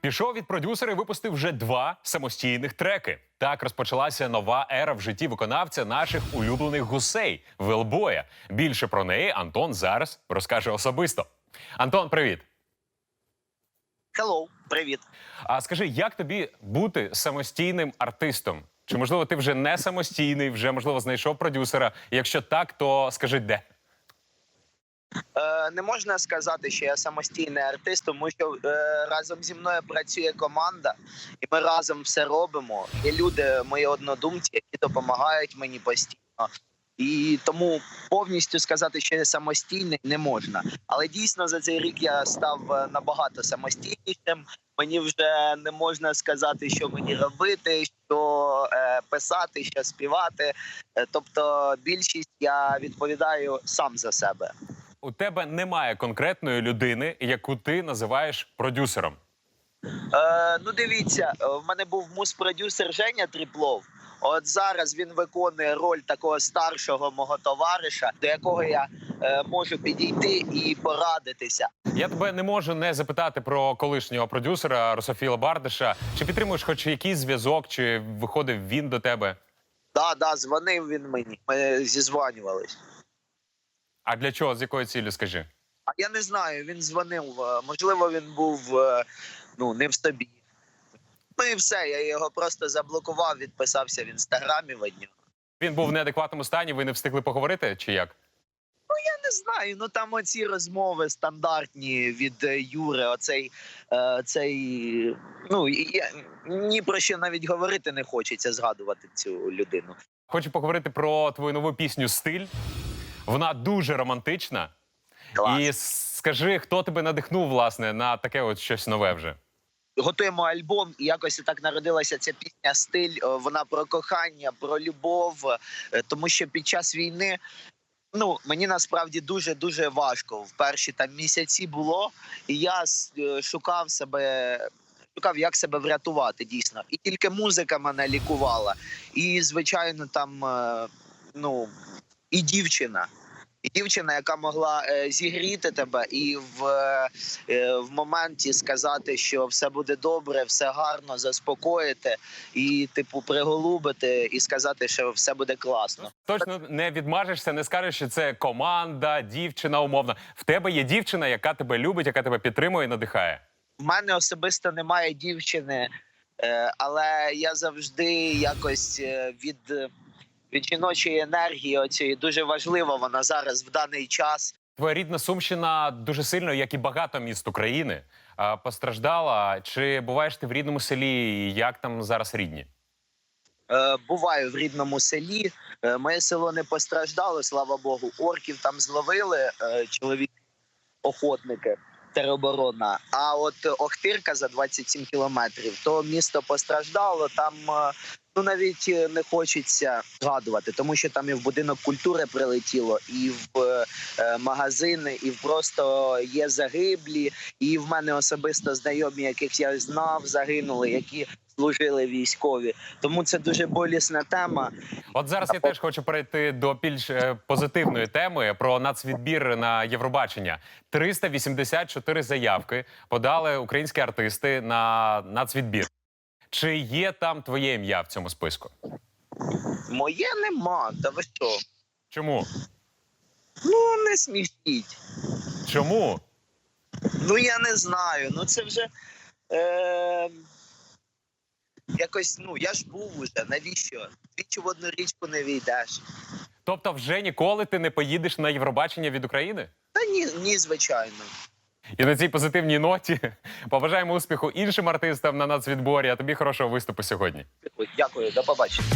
Пішов від продюсера і випустив вже два самостійних треки. Так розпочалася нова ера в житті виконавця наших улюблених гусей Велбоя. Більше про неї Антон зараз розкаже особисто. Антон, привіт. Hello, привіт. А скажи, як тобі бути самостійним артистом? Чи можливо ти вже не самостійний, вже можливо знайшов продюсера? Якщо так, то скажи де. Е, не можна сказати, що я самостійний артист, тому що е, разом зі мною працює команда, і ми разом все робимо. Є люди, мої однодумці, які допомагають мені постійно. І тому повністю сказати, що я самостійний, не можна. Але дійсно за цей рік я став е, набагато самостійнішим. Мені вже не можна сказати, що мені робити, що писати, що співати. Тобто, більшість я відповідаю сам за себе. У тебе немає конкретної людини, яку ти називаєш продюсером. Е, ну, дивіться, е, в мене був мус-продюсер Женя Тріплов. От зараз він виконує роль такого старшого мого товариша, до якого я е, можу підійти і порадитися. Я тебе не можу не запитати про колишнього продюсера Рософіла Бардиша. Чи підтримуєш хоч якийсь зв'язок, чи виходив він до тебе? Да, да, дзвонив він мені. Ми зізванювались. А для чого? З якою ціллю, скажи? А я не знаю, він дзвонив. е, Можливо, він був е, ну не в собі. Ну і все. Я його просто заблокував, відписався в інстаграмі від нього. Він був в неадекватному стані, ви не встигли поговорити, чи як? Ну я не знаю. Ну там оці розмови стандартні від е, Юри. Оцей цей ну я ні про що навіть говорити не хочеться згадувати цю людину. Хочу поговорити про твою нову пісню Стиль. Вона дуже романтична. Клас. І скажи, хто тебе надихнув, власне, на таке от щось нове вже? Готуємо альбом, і якось так народилася ця пісня Стиль. Е, Вона про кохання, про любов. е, Тому що під час війни. Ну, мені насправді дуже дуже важко. В перші там місяці було, і я е, шукав себе, шукав, як себе врятувати дійсно. І тільки музика мене лікувала. І, звичайно, там ну, і дівчина. І дівчина, яка могла е, зігріти тебе і в, е, в моменті сказати, що все буде добре, все гарно, заспокоїти, і, типу, приголубити, і сказати, що все буде класно. Точно не відмажешся, не скажеш, що це команда, дівчина умовна. В тебе є дівчина, яка тебе любить, яка тебе підтримує і надихає. В мене особисто немає дівчини, е, але я завжди якось е, від, від жіночої енергії оцієї дуже важлива вона зараз в даний час. Твоя рідна Сумщина дуже сильно, як і багато міст України, постраждала. Чи буваєш ти в рідному селі? Як там зараз рідні? Е, буваю в рідному селі. Е, моє село не постраждало, слава Богу. Орків там зловили е, чоловік охотники. Тероборона. А от Охтирка за 27 кілометрів, то місто постраждало. Там ну навіть е, не хочеться згадувати, тому що там і в будинок культури прилетіло, і в е, магазини, і в просто є загиблі. І в мене особисто знайомі, яких я знав, загинули, які служили військові. Тому це дуже болісна тема. От зараз я теж хочу перейти до більш е, позитивної теми про нацвідбір на Євробачення. 384 заявки подали українські артисти на нацвідбір. Чи є там твоє ім'я в цьому списку? Моє нема. Та ви що? Чому? Ну не смішіть. Чому? Ну я не знаю. Ну це вже е, якось. Ну я ж був уже. Навіщо? Двічі в одну річку не війдеш. Тобто, вже ніколи ти не поїдеш на Євробачення від України? Та ні, ні, звичайно. І на цій позитивній ноті побажаємо успіху іншим артистам на нацвідборі. А тобі хорошого виступу сьогодні. Дякую, до побачення.